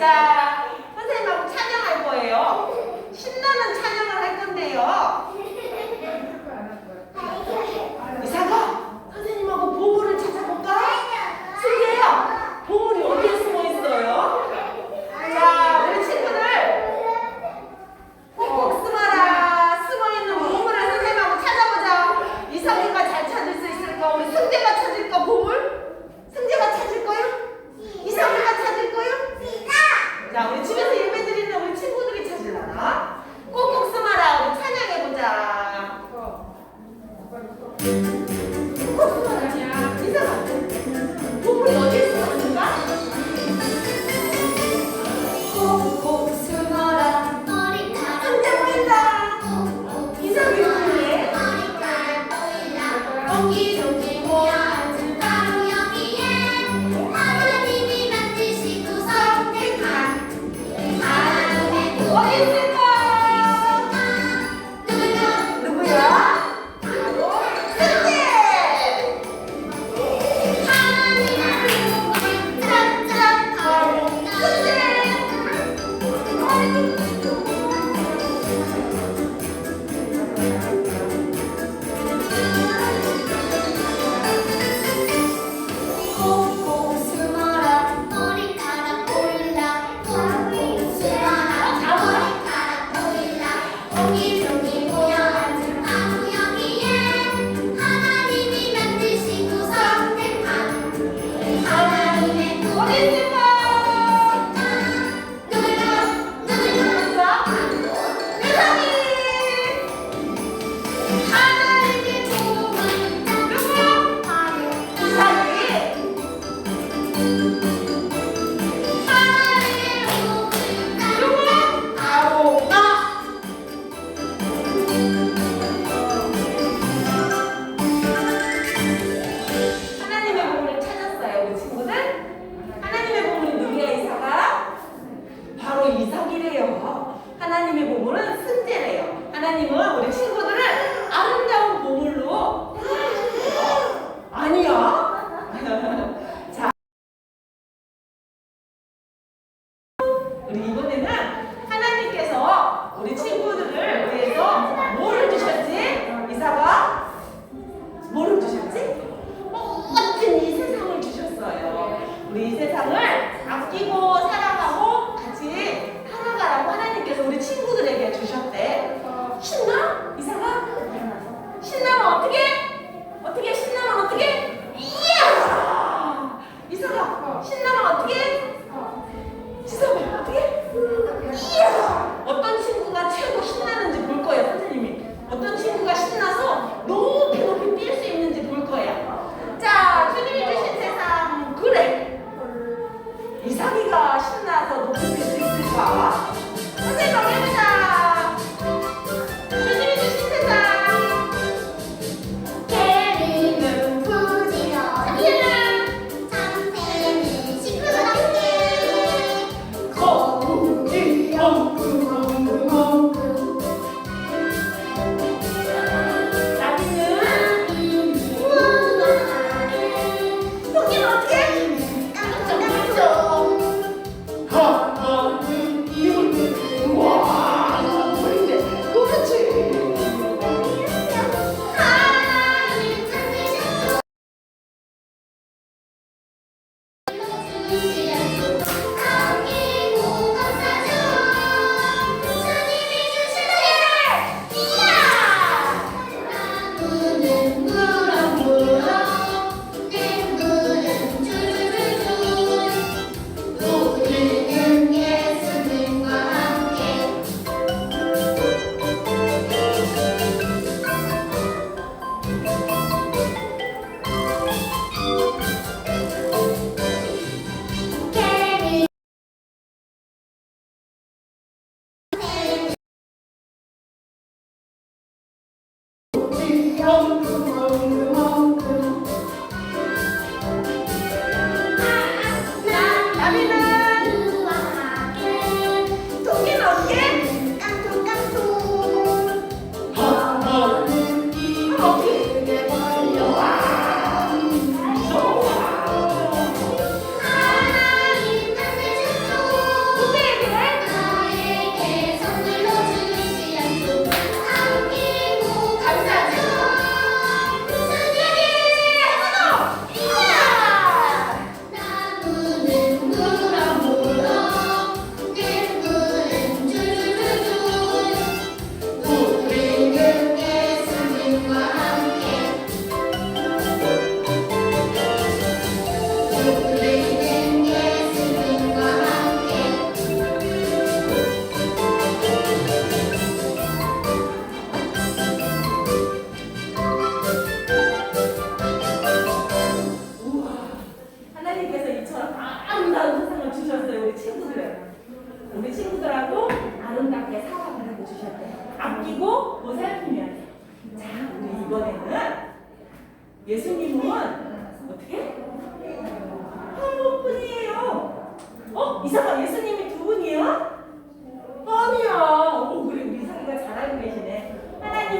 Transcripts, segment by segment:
자, Oh,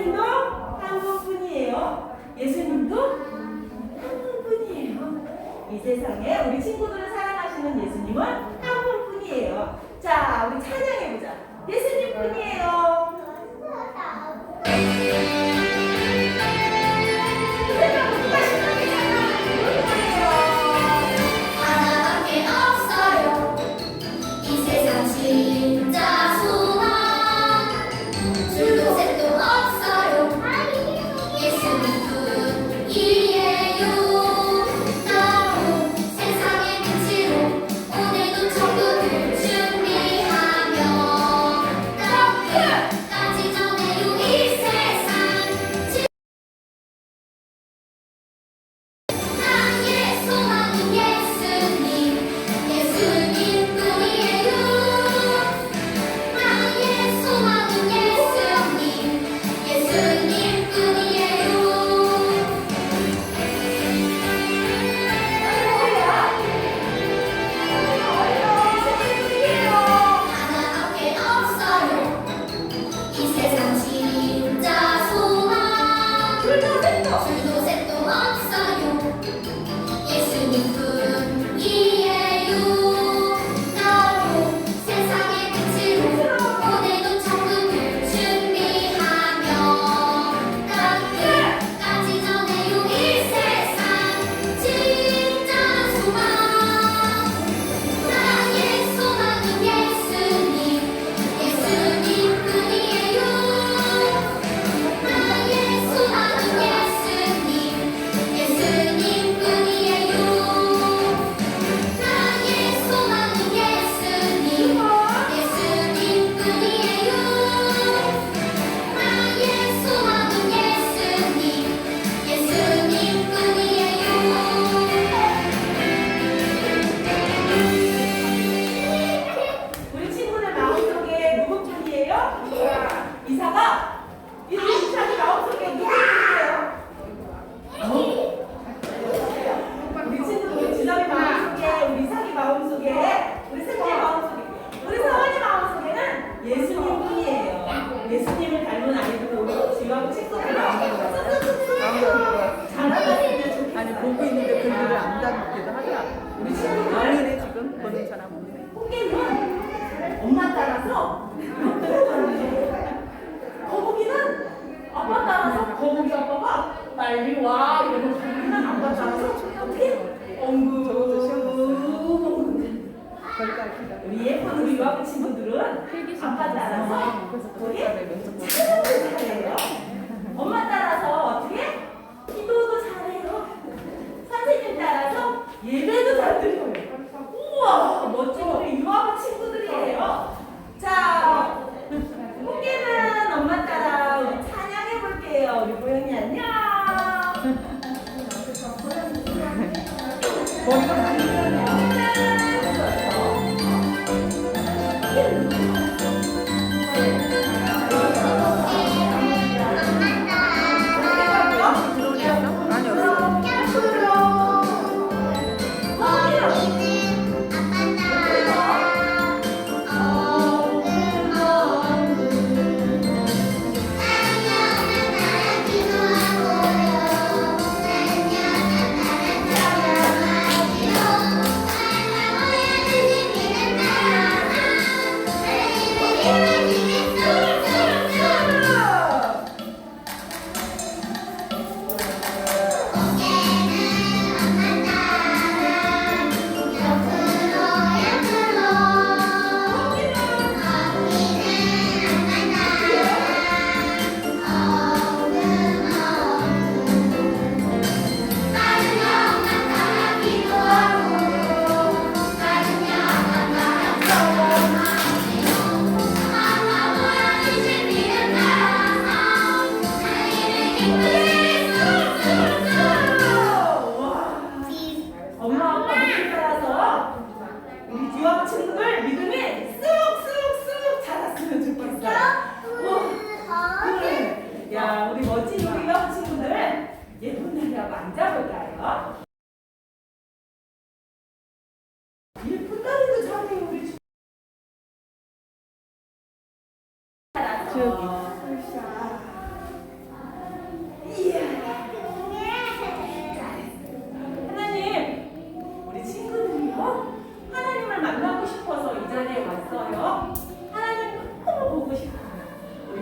하나님도 한 분뿐이에요. 예수님도 한 분뿐이에요. 이 세상에 우리 친구들을 사랑하시는 예수님은 한 분뿐이에요. 자, 우리 찬양해보자. 예수님 뿐이에요.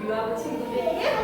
you have a single day.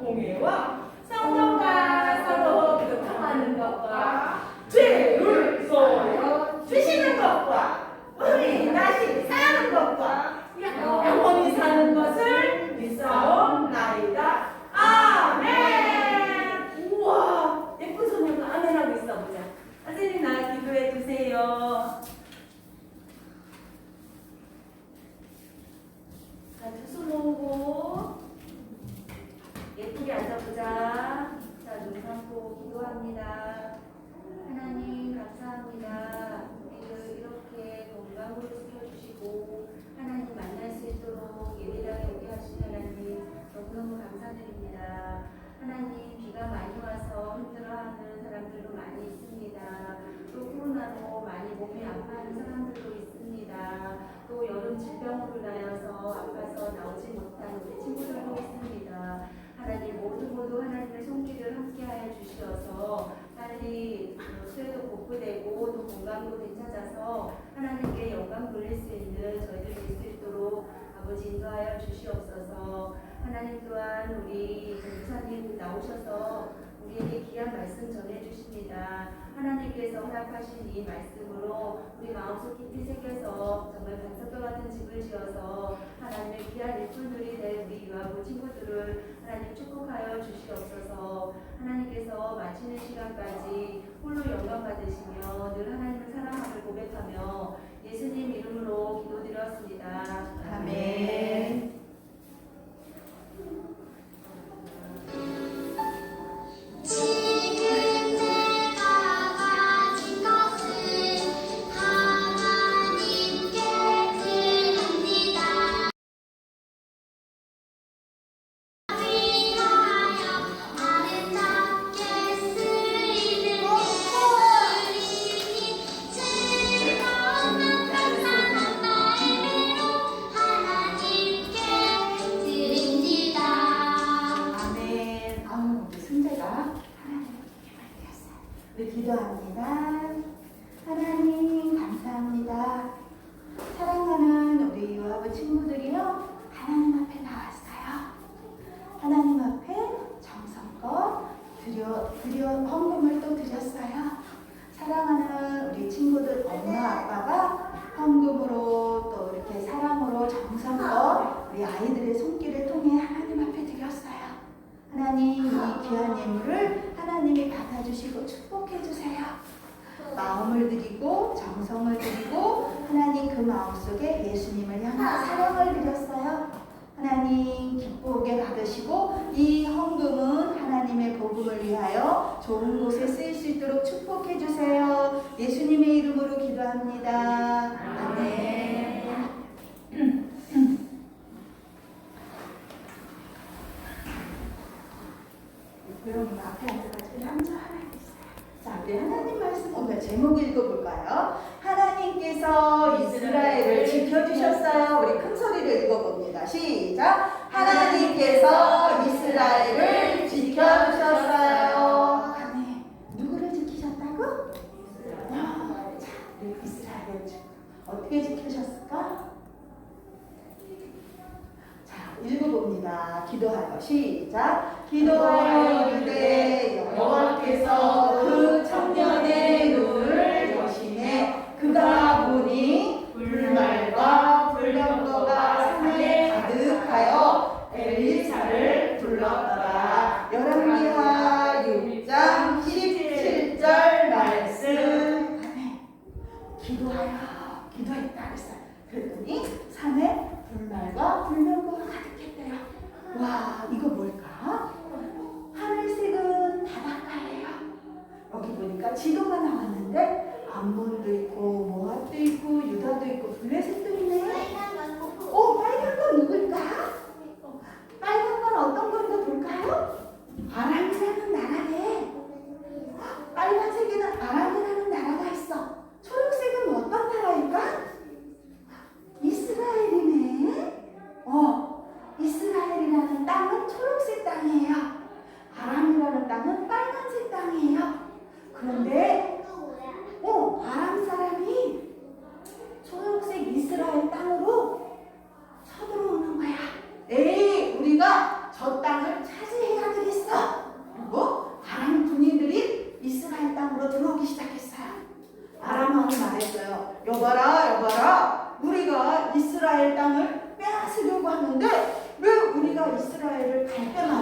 공예와 여름 질병으로 나여서 아파서 나오지 못한 우리 친구들도 있습니다. 하나님 모두 모두 하나님의 손길을 함께하여 주시어서 빨리 어, 수혜도 복구되고 또 건강도 되찾아서 하나님께 영광 돌릴 수 있는 저희들 될수 있도록 아버지 인도하여 주시옵소서. 하나님 또한 우리 목사님 나오셔서 우리에게 귀한 말씀 전해 주십니다. 하나님께서 허락하신 이 말씀으로 우리 마음속 깊이 새겨서 정말 반석과 같은 집을 지어서 하나님의 귀한 일꾼들이 된 우리 유아부 그 친구들을 하나님 축복하여 주시옵소서 하나님께서 마치는 시간까지 홀로 영광 받으시며 늘 하나님을 사랑함을 고백하며 예수님 이름으로 기도드렸습니다. 아멘. 마음속에 예수님을 향한 사랑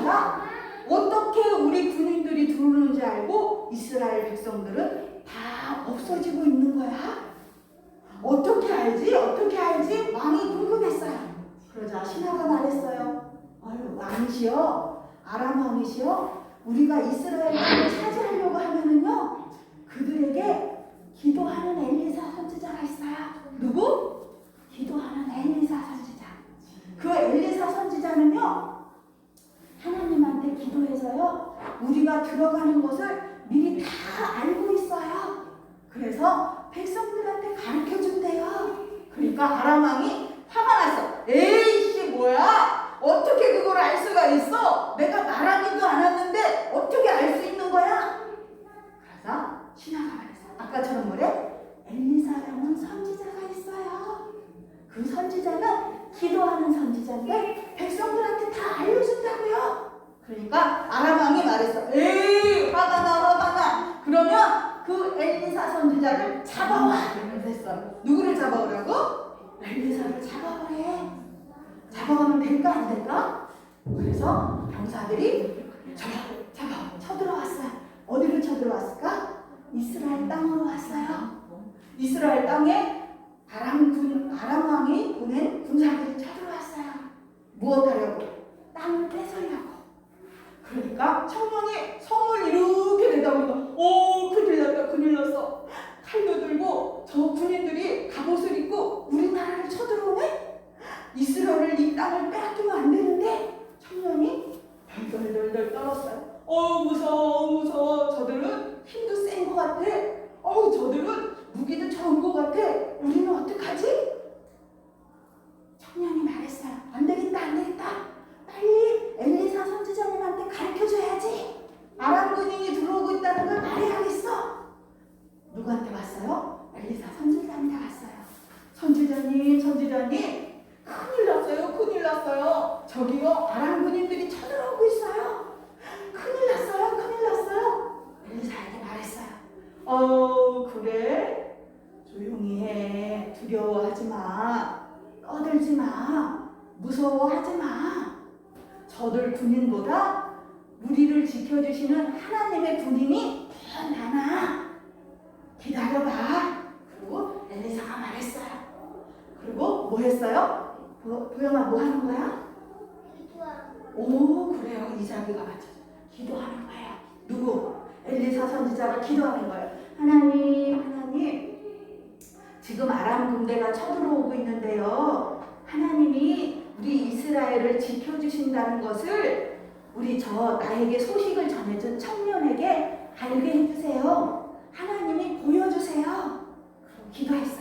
아니라 어떻게 우리 군인들이 들어오는지 알고 이스라엘 백성들은 다 없어지고 있는 거야. 어떻게 알지? 어떻게 알지? 왕이 궁금했어요. 그러자 신하가 말했어요. 아유, 왕이시여, 아람 왕이시여, 우리가 이스라엘을 차지하려고 하면은요, 그들에게 기도하는 엘리사 선지자가 있어요. 누구? 기도하는 엘리사 선지자. 그 엘리사 선지자는요, 하나님한테 기도해서요. 우리가 들어가는 것을 미리 다 알고 있어요. 그래서 백성들한테 가르쳐 준대요. 그러니까 아람왕이 화가 났어. 에이 이게 뭐야? 어떻게 그걸 알 수가 있어? 내가 말하기도 않았는데 어떻게 알 수 있는 거야? 그래서 신하가 말했어. 아까처럼 그래서 병사들이 잡아, 잡아, 쳐들어왔어요. 어디를 쳐들어왔을까? 이스라엘 땅으로 왔어요. 이스라엘 땅에 아람 군, 아람 왕이 보낸 군사들이 쳐들어왔어요. 무엇하려고? 땅을 뺏으려고. 그러니까 청년이 성을 이렇게 내다 보니까 오 큰일 났다 큰일 났어 칼도 들고 저 군인들이 갑옷을 입고 우리나라를 쳐들어오네 이스라엘을 이 땅을 빼앗기면 안 되는데 청년이 덜덜덜덜 떨었어요 어 무서워 무서워 저들은 힘도 센 것 같아 어 저들은 무기도 좋은 것 같아 우리는 어떡하지? 청년이 말했어요 안 되겠다 안 되겠다 빨리 엘리사 선지자님한테 가르쳐줘야지. 아람 군인이 들어오고 있다는 걸 말해야겠어. 누구한테 갔어요? 엘리사 선지자한테 갔어요. 선지자님, 선지자님, 큰일 났어요, 큰일 났어요. 저기요, 아람 군인들이 쳐들어오고 있어요. 큰일 났어요, 큰일 났어요. 엘리사에게 말했어요. 어, 그래? 조용히 해. 두려워하지 마. 떠들지 마. 무서워하지 마. 저들 군인보다 우리를 지켜주시는 하나님의 군인이 더 많아. 기다려봐. 그리고 엘리사가 말했어요. 했어요? 보, 보영아 뭐 하는 거야? 오 그래요 이자기가 맞죠. 기도하는 거예요. 누구? 엘리사 선지자가 기도하는 거예요. 하나님 하나님 지금 아람 군대가 쳐들어오고 있는데요. 하나님이 우리 이스라엘을 지켜주신다는 것을 우리 저 나에게 소식을 전해준 청년에게 알게 해주세요. 하나님이 보여주세요. 그리고 기도했어요.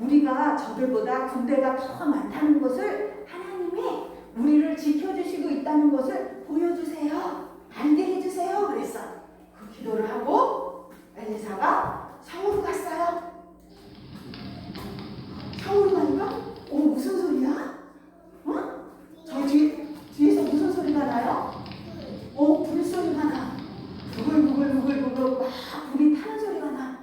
우리가 저들보다 군대가 더 많다는 것을 하나님이 우리를 지켜주시고 있다는 것을 보여주세요. 알게 해주세요. 그랬어. 그 기도를 하고 엘리사가 성으로 갔어요. 성으로 가니까 오 무슨 소리야? 어? 저 뒤, 뒤에서 무슨 소리가 나요? 오 불소리가 나. 부글부글부글부글 막 불이 타는 소리가 나.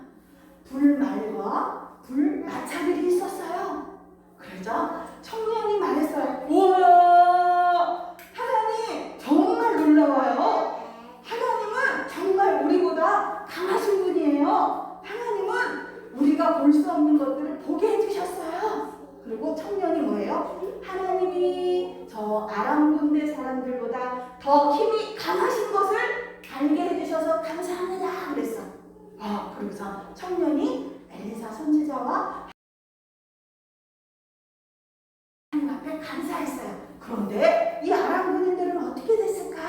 불말과 불마차들이 있었어요. 그러자 청년이 말했어요. 우와 하나님 정말 놀라워요. 하나님은 정말 우리보다 강하신 분이에요. 하나님은 우리가 볼 수 없는 것들을 보게 해주셨어요. 그리고 청년이 뭐예요? 하나님이 저 아람 군대 사람들보다 더 힘이 강하신 것을 알게 해주셔서 감사합니다. 그랬어. 아, 그러면서 청년이 엘리사 선지자와 하나님 앞에 감사했어요. 그런데 이 아람 군인들은 어떻게 됐을까?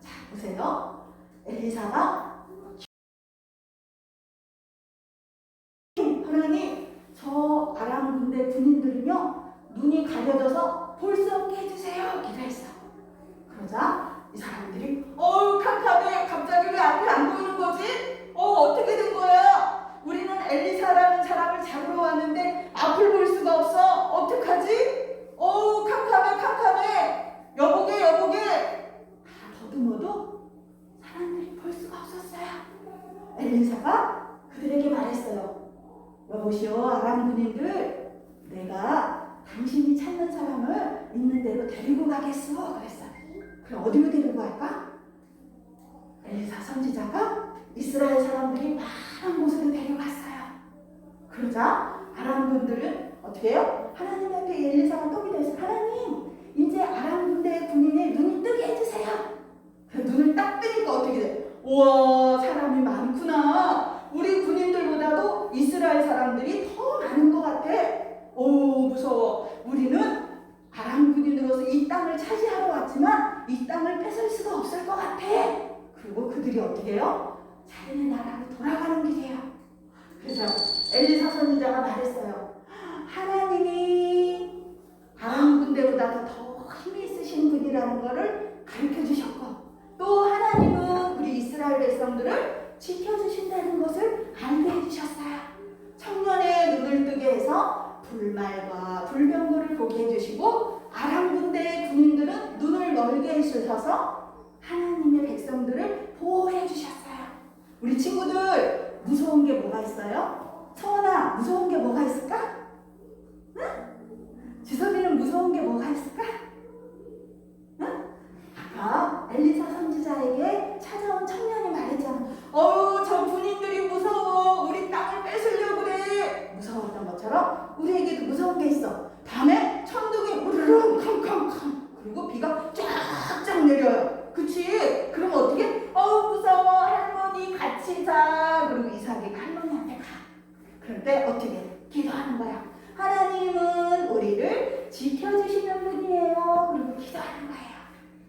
자, 보세요. 엘리사가 하나님 저 아람 군대 군인들은요 눈이 가려져서 볼 수 없게 해주세요. 기도했어. 그러자 이 사람들이 어우 캄캄해. 갑자기 왜 앞이 안 보이는 거지? 어 어떻게 된 거야? 우리는 엘리사라는 사람을 잡으러 왔는데 앞을 볼 수가 없어. 어떡하지? 어우 캄캄해 캄캄해. 여보게 여보게. 다 더듬어도 사람들이 볼 수가 없었어요. 엘리사가 그들에게 말했어요. 여보시오 아람 군인들. 내가 당신이 찾는 사람을 있는 대로 데리고 가겠어 그랬어 그럼 어디로 데리고 갈까? 엘리사 선지자가 이스라엘 사람들이 많은 곳으로 데려갔어요 그러자 아람 군들은 어떻게 해요? 하나님 앞에 엘리사가 떡이 돼서 하나님 이제 아람 군대 군인의 눈이 뜨게 해주세요 그 눈을 딱 뜨니까 어떻게 돼? 우와 사람이 많구나 우리 군인들보다도 이스라엘 사람들이 더 많은 것 같아. 오 무서워. 우리는 아람 군인으로서 이 땅을 차지하러 왔지만 이 땅을 뺏을 수가 없을 것 같아. 그리고 그들이 어떻게 해요? 자기네 나라로 돌아가는 길이에요. 그래서 엘리사 선지자가 말했어요. 하나님이 아람 군대보다도 더 힘이 있으신 분이라는 것을 가르쳐 주셨고 또 하나님은 우리 이스라엘 백성들을 지켜주신다는 것을 알게 해주셨어요. 청년의 눈을 뜨게 해서 불말과 불병거를 보게 해주시고 아람 군대의 군인들은 눈을 멀게 해주셔서 하나님의 백성들을 보호해 주셨어요. 우리 친구들 무서운 게 뭐가 있어요? 서원아 무서운 게 뭐가 있을까? 응? 지섭이는 무서운 게 뭐가 있을까? 응? 어떤 게 있어? 밤에 천둥이 우르르 캄캄캄 그리고 비가 쫙쫙 내려요. 그치? 그러면 어떻게? 어우 무서워 할머니 같이 자. 그리고 이삭이가 할머니한테 가. 그런데 어떻게? 기도하는 거야. 하나님은 우리를 지켜주시는 분이에요. 그리고 기도하는 거예요.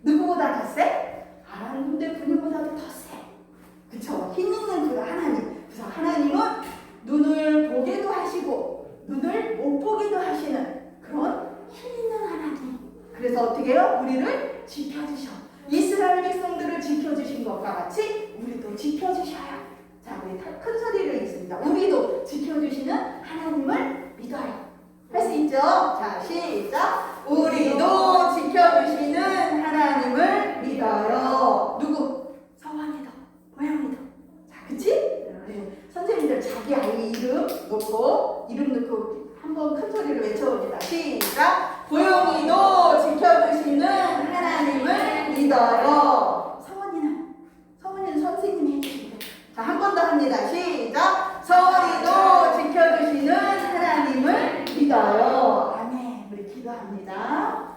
누구보다 더 세? 하나님 분이보다도 더 세. 그쵸? 힘 있는 그 하나님. 그래서 하나님은 눈을 보게도 하시고 눈을 못 보게도 하시는 그런 힘 있는 하나님. 그래서 어떻게 해요? 우리를 지켜주셔. 이스라엘 백성들을 지켜주신 것과 같이 우리도 지켜주셔요. 자, 우리 다- 큰 소리를 읽습니다. 우리도 지켜주시는 하나님을 믿어요. 할 수 있죠? 자, 시작. 우리도 지켜주시는 하나님을 믿어요. 누구? 서원이도, 고양이도. 자, 그치? 네. 선생님들 자기 아이 이름 놓고, 이름 넣고 한번 큰 소리로 외쳐봅니다. 시작. 고양이도 지켜주시는 하나님을 믿어요. 서원이는? 서원이는 선생님이 해주신대. 자, 한 번 더 합니다. 시작. 서원이도 지켜주시는 하나님을 믿어요. 아멘. 우리 기도합니다.